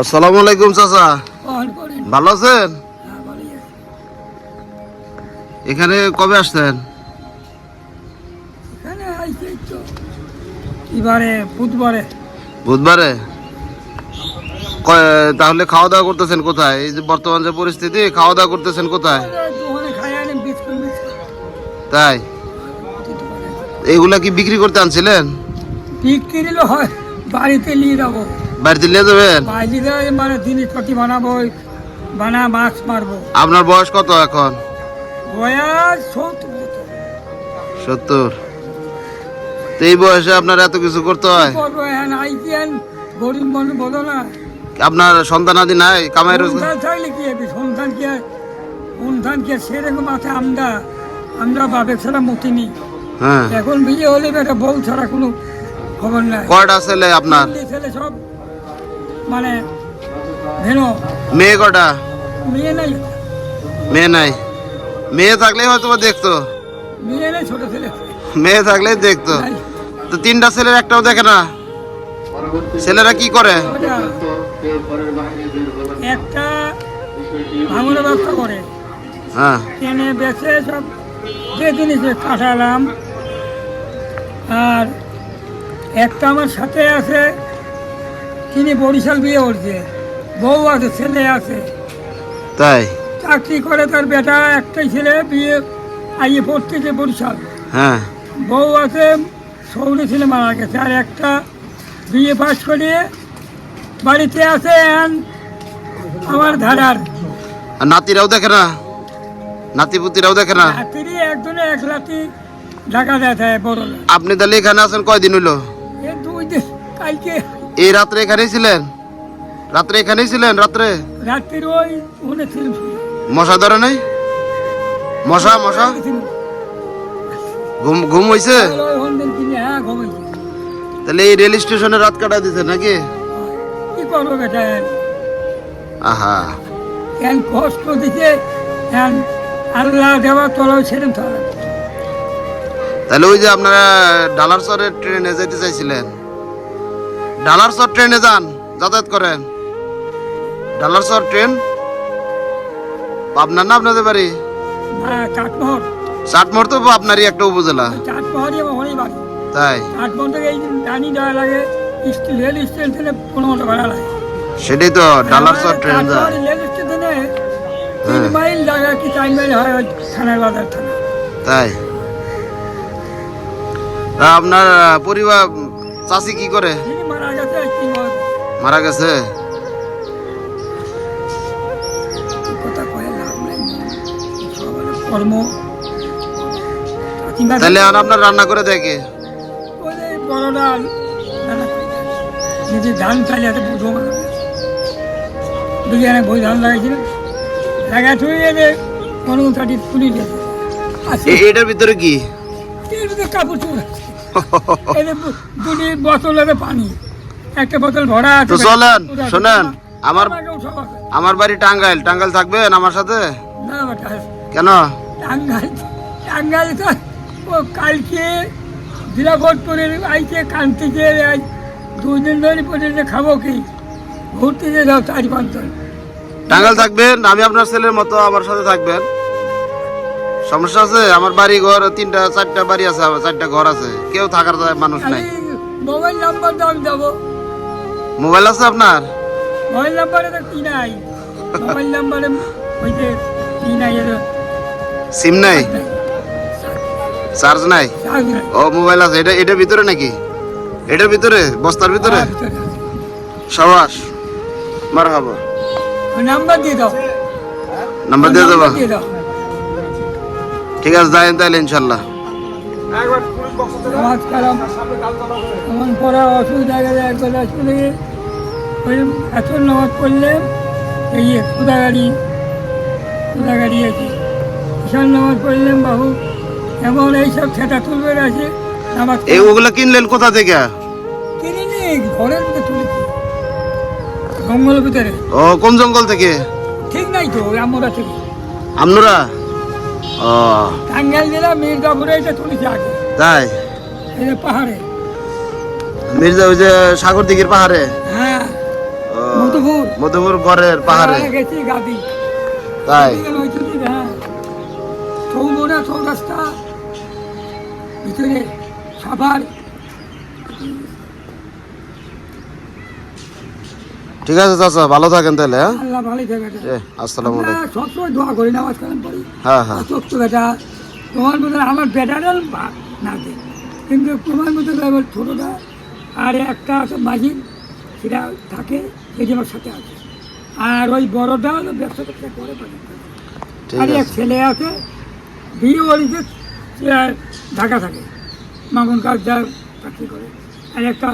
আসসালামু আলাইকুম চাচা। ভালো আছেন। এখানে কবে আসছেন? এবারে বুধবারে। বুধবারে? তাহলে খাওয়া দাওয়া করতেছেন কোথায়? এই যে বর্তমান যে পরিস্থিতি খাওয়া দাওয়া করতেছেন কোথায়? তাই? এগুলা কি বিক্রি করতে আনছিলেন? বিক্রি হয় বাড়িতে নিয়ে যাব। বাড়িতে নিয়ে যাবেন? বাড়িতে মানে বানাবো বানা মাছ মারবো। আপনার বয়স কত এখন? বয়স সত্তর। সত্তর। তো এই বয়সে আপনার এত কিছু করতে হয়? গরিব মানুষ বলো না। আপনার সন্তান আদি নাই? কামাই রোজগার? সন্তান চাইলে কি হবে? সন্তানকে সন্তানকে সেরকম আছে আমরা। আমরা বাপের ছাড়া মতিনি। হ্যাঁ। এখন বিয়ে হলে একটা বউ ছাড়া কোনো খবর নাই। কয়টা ছেলে আপনার? ছেলে সব মানে ভেন। মেয়ে কটা? মেয়ে নাই। মেয়ে নাই। মেয়ে থাকলেই হয়তো বা দেখতো। মেয়ে নেই ছোট ছেলে। মেয়ে থাকলেই দেখতো। তো তিনটা ছেলের একটাও দেখে না। ছেলেরা কি করে? একটা ভাঙনের ব্যবসা করে। হ্যাঁ। কেনে বেচে সব যে জিনিস কাটালাম। আর একটা আমার সাথে আছে তিনি বরিশাল বিয়ে করছে। বউ আছে ছেলে আছে। তাই? চাকরি করে তার বেটা একটাই ছেলে বিয়ে আইয়ে পড়তেছে বরিশাল। হ্যাঁ। বউ আছে সৌরি ছেলে মারা গেছে। আর একটা বিয়ে পাশ করিয়ে বাড়িতে আছে আমার ধারার। আর নাতিরাও দেখে না? নাতি পুতিরাও দেখে না? রাত্রি একজনে এক রাতি ঢাকা দেয় বড়। আপনি তাহলে এখানে আছেন কয়দিন হইল? এ দুই দিন কালকে এই রাত্রে এখানেই ছিলেন? রাত্রে এখানেই ছিলেন রাত্রে? রাত্রির ওই ওখানে ছিলাম মশা ধরে নাই? মশা মশা? ঘুম ঘুম হইছে? তাহলে এই রেল স্টেশনে রাত কাটাই দিছে নাকি? কি করব বেটা? আহা। এখন কষ্ট দিছে এখন আল্লাহ দেওয়া তলাও ছেড়ে তাহলে ওই যে আপনারা ডালার চরের ট্রেনে যেতে চাইছিলেন? ডালার চর ট্রেনে যান যাতায়াত করেন। ডালার চর ট্রেন? পাবনার না আপনাদের বাড়ি? চাটমোহর তো আপনারই একটা উপজেলা। তাই? সেটাই তো ডালার চর ট্রেন যায়। হ্যাঁ। হয় তাই? তা আপনার পরিবার চাষি কি করে? মারা গেছে? কর্ম। তাহলে আর আপনার রান্না করে দেখে ওই যে বড় ডাল। রান্না করে দেয়। যদি ধান চালিয়ে বই ধান লাগাইছিল লাগা ছুঁয়ে যে কোনো কাটি তুলি গেছে এটার ভিতরে কি? এর কাপড় দুটি বোতল পানি। একটা বোতল ভরা আছে তো চলেন, শোনেন, আমার- আমার বাড়ি টাঙ্গাইল। টাঙ্গাইল থাকবেন আমার সাথে? না বেটা কেন? টাঙ্গাইল টাঙ্গাইল তো ও কালকে দিলাভটপুরের আইছে কান্তিকে দুই দিন ধরে পর্যন্ত খাব কি? ঘুরতে যে যাও চারি পাঁচ জন টাঙ্গাইল থাকবেন আমি আপনার ছেলের মতো আমার সাথে থাকবেন। সমস্যা আছে? আমার বাড়ি ঘর তিনটা চারটা বাড়ি আছে চারটা ঘর আছে। কেউ থাকার মানুষ নাই। মোবাইল নাম্বার দাও আমি যাব মোবাইল আছে আপনার? মোবাইল নাম্বারে তো কি নাই? মোবাইল নাম্বারে ওই যে কি নাই এর? সিম নাই? চার্জ নাই? ও মোবাইল আছে। এটা এটার ভিতরে নাকি? এটার ভিতরে? বস্তার ভিতরে? হ্যাঁ, সাবাস মার হব নাম্বার দিয়ে দাও। নাম্বার দিয়ে দেবো? দাও। ঠিক আছে যাই তাহলে ইনশাল্লাহ। নামাজ কালাম এমন পড়া অসুবিধা গেলে একবার আসলে ওই এত নামাজ পড়লে এই খুদাগাড়ি খুদাগাড়ি আছে। ঈশান নামাজ পড়লাম বাবু এমন এইসব ছেটা তুলবে আছে নামাজ এই ওগুলা কিনলেন কোথা থেকে? কিনি নি ঘরের মধ্যে তুলেছি। জঙ্গলের ভিতরে। ও কোন জঙ্গল থেকে? ঠিক নাই তো আমরা থেকে। আপনারা ও। টাঙ্গাইল জেলা মির্জাপুরে এটা তুলেছি আগে। তাই? পাহাড়ে। মির্জা ওই যে সাগর দিঘির পাহাড়ে? হ্যাঁ। মধুপুর। মধুপুর গড়ের পাহাড়ে। গেছি গাদি। তাই? হ্যাঁ ভিতরে সাভার। ঠিক আছে চাচা ভালো থাকেন তাহলে হ্যাঁ? আল্লাহ ভালোই থাকে আসসালামু আলাইকুম। সবসময় দোয়া করি নামাজ কালাম পড়ি। হ্যাঁ হ্যাঁ। বেটা তোমার মধ্যে আমার বেটারাল না দেয়। কিন্তু তোমার মতো ড্রাইভার ছোটোটা আর একটা আছে মাঝির সেটা থাকে এই জন্য আমার সাথে আছে। আর ওই বড়টা হলো ব্যবসা ট্যাবসা করে আর এক ছেলে আছে বিয়ে বাড়িতে ঢাকা থাকে। মাগন কাজ যা চাকরি করে। আর একটা